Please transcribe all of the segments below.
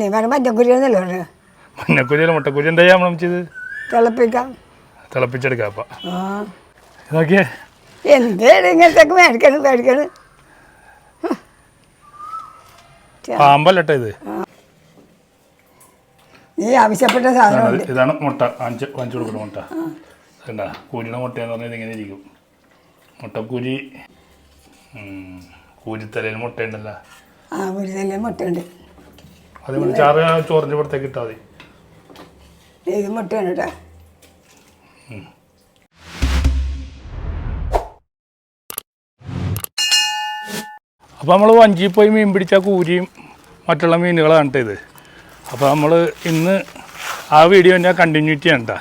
നീ പറഞ്ഞ മഞ്ഞക്കുരിയെന്നല്ലേ പറഞ്ഞു മഞ്ഞക്കുരിയല്ല മുട്ടക്കുരി എന്താ ചെയ്യാൻ ചെയ്ത് തിളപ്പിക്കാം. തിളപ്പിച്ചെടുക്കാം അപ്പം. നോക്കിയേ എന്തേലും ഇങ്ങനത്തൊക്കെ മേടിക്കണം മേടിക്കണം? പാമ്പല്ലട്ടെ ഇത്. നീ ആവശ്യപ്പെട്ട സാധനം ഇതാണ് മുട്ട. വാങ്ങിച്ച് വാങ്ങിച്ചു കൊടുക്കുന്ന മുട്ട. കണ്ട കൂരിയുടെ മുട്ടയെന്ന് പറഞ്ഞാൽ ഇതിങ്ങനെ ഇരിക്കും. മുട്ടക്കൂരി കൂരിത്തലയിൽ മുട്ടയുണ്ടല്ലോ. ആ തന്നെ മുട്ടയുണ്ട്. അതേപോലെ ചാറ് ചോറിന്റെ പുറത്തേക്ക് ഇട്ടാൽ മതി. ഇത് മുട്ടയാണ് കേട്ടോ അപ്പോൾ നമ്മൾ വഞ്ചി പോയി മീൻ പിടിച്ച കൂരിയും മറ്റുള്ള മീനുകളാണ് ഇത്. അപ്പോൾ നമ്മൾ ഇന്ന് ആ വീഡിയോന്റെ കണ്ടിന്യൂറ്റി ആണ് കേട്ടോ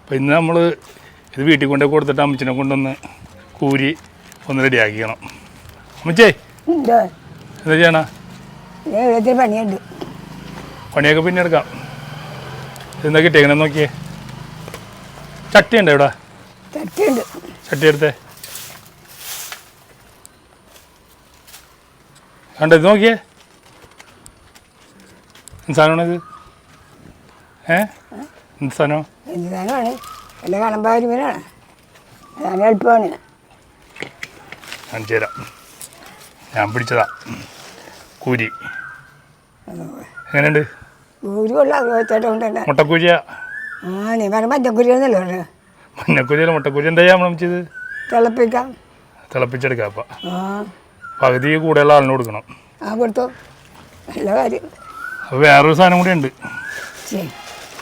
അപ്പോൾ ഇന്ന് നമ്മൾ ഇത് വീട്ടിൽ കൊണ്ട് കൊടുത്തിട്ട് അമ്മച്ചിനെ കൊണ്ടൊന്ന് കൂരി ഒന്ന് റെഡിയാക്കിക്കണം. അമ്മച്ചേ എന്താ എന്താ ചെയ്യണ എഴുപത്തി പണിയുണ്ട്. പണിയൊക്കെ പിന്നെ എടുക്കാം. എന്താ കിട്ടിയേക്കണേ നോക്കിയേ. ചട്ടി ഉണ്ട് ഇവിടെ? ചട്ടിയുണ്ട്. ചട്ടി എടുത്തേ. കണ്ടോ ഇത് നോക്കിയേ. എന്ത് സാധനമാണ് ഇത്? ഏ? എന്ത് സാധനം എന്ത് സാധനമാണ്? വല്ല കണമ്പാരി മീനാണ് അതാണ് എളുപ്പമാണ് കാണിച്ചു തരാം. ഞാൻ പിടിച്ചതാ. കൂരി. എങ്ങനെയുണ്ട്? ഊരി കൊള്ള മുട്ടക്കൂരിയ ആ നീ പറഞ്ഞ മഞ്ഞക്കുരിയെന്നല്ലേ മഞ്ഞക്കൂരിയല്ല മുട്ടക്കൂരി എന്താ ചെയ്യാൻ നമ്മൾ ചെയ്ത് തിളപ്പിക്കാം. തിളപ്പിച്ചെടുക്കാം അപ്പം. പകുതി കൂടെയുള്ള ആളിന് കൊടുക്കണം. ആ കൊടുത്തോ. നല്ല കാര്യം. അപ്പോൾ വേറൊരു സാധനം കൂടി ഉണ്ട്.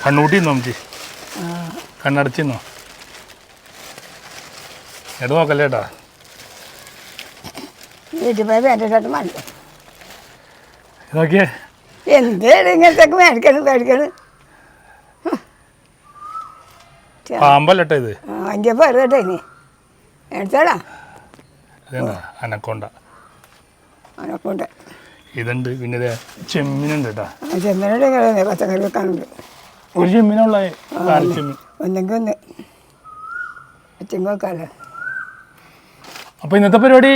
കണ്ണൂട്ടി തിന്നോ അമ്മച്ചി ആ. കണ്ണടച്ച് തിന്നോ? എടുത്ത് നോക്കല്ലേ ഏട്ടാ? വീട്ടിൽ പോയി നോക്കിയേ എന്തേലും ഇങ്ങനത്തെ മേടിക്കണം മേടിക്കണം പാമ്പല്ലട്ടെ ഇത്. അഞ്ച് പറയട്ടെ ഇനി. എടുത്താടാ അനക്കൊണ്ട. അനക്കൊണ്ട. ഇതുണ്ട്. പിന്നെ ചെമ്മീനുണ്ട് കേട്ടാ. ആ ചെമ്മനോട് പച്ചക്കറി വെക്കാനുണ്ട്. ഒരു ചെമ്മീനുള്ള ഒന്നെങ്കിൽ ഒന്ന്. പച്ചങ്ങ അപ്പോൾ ഇന്നത്തെ പരിപാടി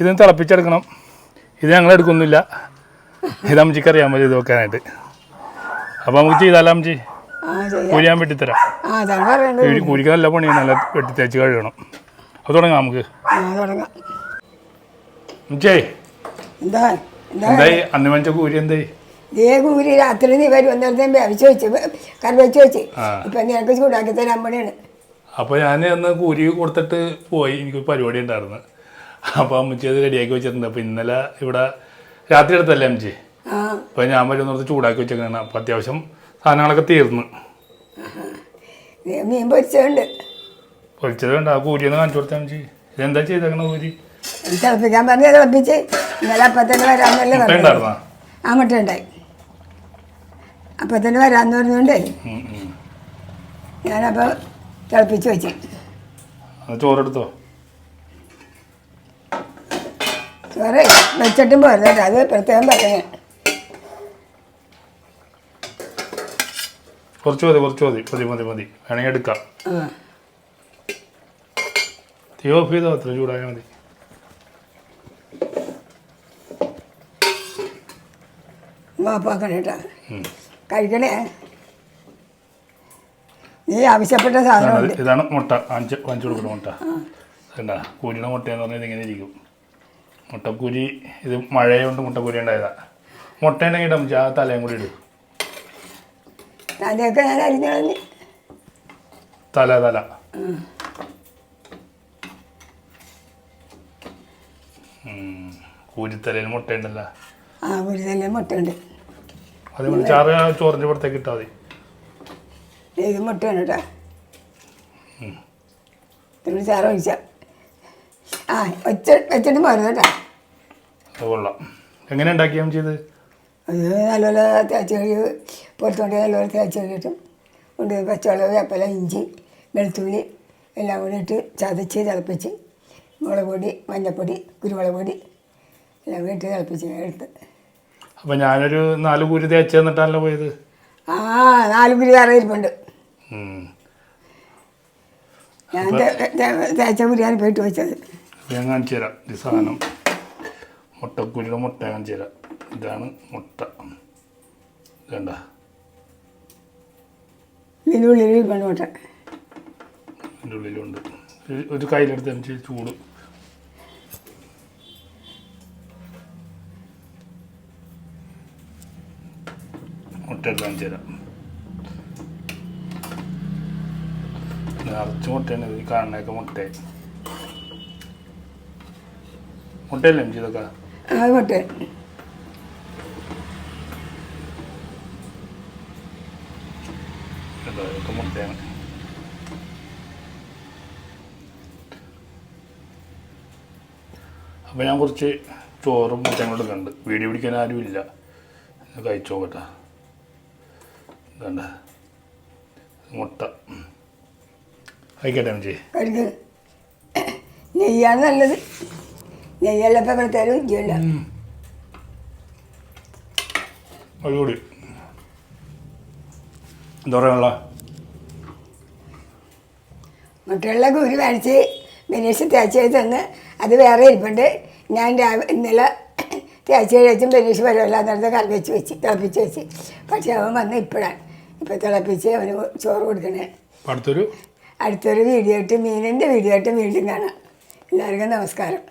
ഇതിന് തിളപ്പിച്ചെടുക്കണം. ഇത് ഞങ്ങൾ എടുക്കുന്നില്ല ഇത് അമ്മച്ചിക്ക് അറിയാൻ പറ്റും ഇത് വെക്കാനായിട്ട്? അപ്പോൾ നമുക്ക് ചെയ്താലോ അമ്മച്ചി കൂരി ഞാൻ വെട്ടിത്തരാം. കൂരിക്ക് നല്ല പണി നല്ല വെട്ടി തേച്ച് കഴുകണം. അത് തുടങ്ങാം നമുക്ക്. അമ്മച്ചേ എന്തായി അന്ന് വാങ്ങിച്ച കൂലി എന്തായി ഇതേ കൂരി രാത്രി നീ വരും അന്നേരത്തെ വേവിച്ച് വെച്ച് കറി വെച്ച് വെച്ച്. ആ. ഇപ്പം നിനക്ക് ചൂടാക്കി തരാൻ പണിയാണ്. അപ്പോൾ ഞാൻ അന്ന് കൂലി കൊടുത്തിട്ട് പോയി എനിക്ക് പരിപാടി ഉണ്ടായിരുന്നു. അപ്പോൾ അമ്മച്ചി അത് റെഡിയാക്കി വെച്ചിട്ടുണ്ട്. അപ്പോൾ ഇന്നലെ ഇവിടെ രാത്രി എടുത്തല്ലേ എം ജി? അപ്പോൾ ഞാൻ വരും നിർത്തി ചൂടാക്കി വെച്ചേക്കാണ് അപ്പോൾ അത്യാവശ്യം സാധനങ്ങളൊക്കെ തീർന്നു. മീൻ പൊരിച്ചുണ്ട് പൊരിച്ചത് വേണ്ട ആ കൂരി ഒന്ന് കാണിച്ചു കൊടുത്താൽ ജി. ഇതെന്താ ചെയ്തേക്കണ കൂരി തിളപ്പിക്കാൻ പറഞ്ഞ തിളപ്പിച്ച് ഇന്നലെ അപ്പം തന്നെ വരാമെന്നല്ലേ മുട്ട ആ മുട്ട ഉണ്ടായി. അപ്പം തന്നെ വരാമെന്ന് പറഞ്ഞുകൊണ്ട്. ഞാനപ്പോൾ തിളപ്പിച്ച് വെച്ചു. ചോറെടുത്തോ ചോറ് വെച്ചിട്ടും പോരുന്നില്ല അത് പ്രത്യേകം പറയുന്നത് കുറച്ച് മതി കുറച്ച് മതി മതി മതി മതി. വേണമെങ്കിൽ എടുക്കാം. തീ ഓഫ് ചെയ്തോ അത്ര ചൂടായാൽ മതി. കേട്ടോ. കഴിക്കണേ. നീ ആവശ്യപ്പെട്ട ഇതാണ് ഇതാണ് മുട്ട. വാങ്ങിച്ച് വാങ്ങിച്ചു കൊടുക്കുന്ന മുട്ട. കൂലിയുടെ മുട്ടയെന്ന് പറഞ്ഞാൽ ഇതിങ്ങനെ ഇരിക്കും. മുട്ടക്കൂരി ഇത് മഴയുണ്ട് മുട്ടക്കൂരി ഉണ്ടായതാ. മുട്ടേന്റെ ഇടും ആ തലയും കൂടി ഇടും. തല തല. കൂരിത്തലയിൽ മുട്ടയുണ്ടല്ലോ. ആ മുട്ടയുണ്ട്. ചാറ് ചോറിന്റെ പുറത്തേക്ക് ഇട്ടാൽ മതി. ഇത് മുട്ടയാണ് കേട്ടോ. ചാറ് ആ വെച്ച വെച്ചിട്ട് പോരുന്നു കേട്ടോ കൊള്ളാം. എങ്ങനെ ഉണ്ടാക്കിയാൽ ചെയ്ത് നല്ല നല്ലപോലെ തേച്ച് കഴുകി പുറത്തോണ്ട് നല്ലപോലെ തേച്ച് കഴുകിയിട്ടും കൊണ്ട് പച്ചവെള്ളം വേപ്പല ഇഞ്ചി വെളുത്തുള്ളി എല്ലാം കൂടി ഇട്ട് ചതച്ച് തിളപ്പിച്ച് മുളക് പൊടി മഞ്ഞൾപ്പൊടി കുരുമുളക് പൊടി എല്ലാം കൂടി ഇട്ട് തിളപ്പിച്ച് എടുത്ത്. അപ്പം ഞാനൊരു നാല് കുരു തേച്ച് തന്നിട്ടാണല്ലോ പോയത്. ആ നാല് കുരി കറി ഇരിപ്പുണ്ട്. ഞാൻ തേച്ച കുരിയാണ് പോയിട്ട് വെച്ചത്. ഞാൻ കാണിച്ചു തരാം സാധനം. മുട്ടക്കുരിയുടെ മുട്ട ഞാൻ തരാം. ഇതാണ് മുട്ട. വേണ്ട ഇതിനുള്ളിൽ ഇരിപ്പുണ്ട് ഇതിന്റെ ഉള്ളിലുണ്ട്. ഒരു- കയ്യിലെടുത്ത് എനിക്ക് ചൂട്. മുട്ട എടുക്കാൻ ചേരാം നിറച്ച് മുട്ടയാണ്. ഈ കാണുന്നൊക്കെ മുട്ട മുട്ടയല്ലേ എം ഇതൊക്കെ? അത് അപ്പൊ അപ്പോൾ ഞാൻ കുറച്ച് ചോറും മുട്ടയും കൂടെ കണ്ട്. വീഡിയോ പിടിക്കാൻ ആരും കഴിച്ചു നോക്കട്ടെ ഇതണ്ട. മുട്ട. കഴിക്കട്ടെ കഴിക്ക്. നെയ്യാണ് നല്ലത്. നെയ്യല്ല ഇപ്പം ഇവിടെ തരും ഇല്ല അടിപൊളി. എന്താ പറയാനുള്ള മുട്ടയുള്ള കുരു വരച്ച് ബനീഷ് തേച്ച് തന്ന് അത് വേറെ ഇരിപ്പുണ്ട്. ഞാൻ രാവിലെ ഇന്നലെ തേച്ച് കഴിച്ചും ബനീഷ് വരുമല്ല നേരത്തെ കറിവെച്ച് വെച്ച് വെച്ച് തിളപ്പിച്ച് വെച്ച്. പക്ഷെ അവൻ വന്ന് ഇപ്പോഴാണ്. ഇപ്പം തിളപ്പിച്ച് അവന് ചോറ് കൊടുക്കണേ. അടുത്തൊരു? അടുത്തൊരു വീഡിയോ ആയിട്ട് മീനിന്റെ വീഡിയോ ആയിട്ട് വീണ്ടും കാണാം. എല്ലാവർക്കും നമസ്കാരം.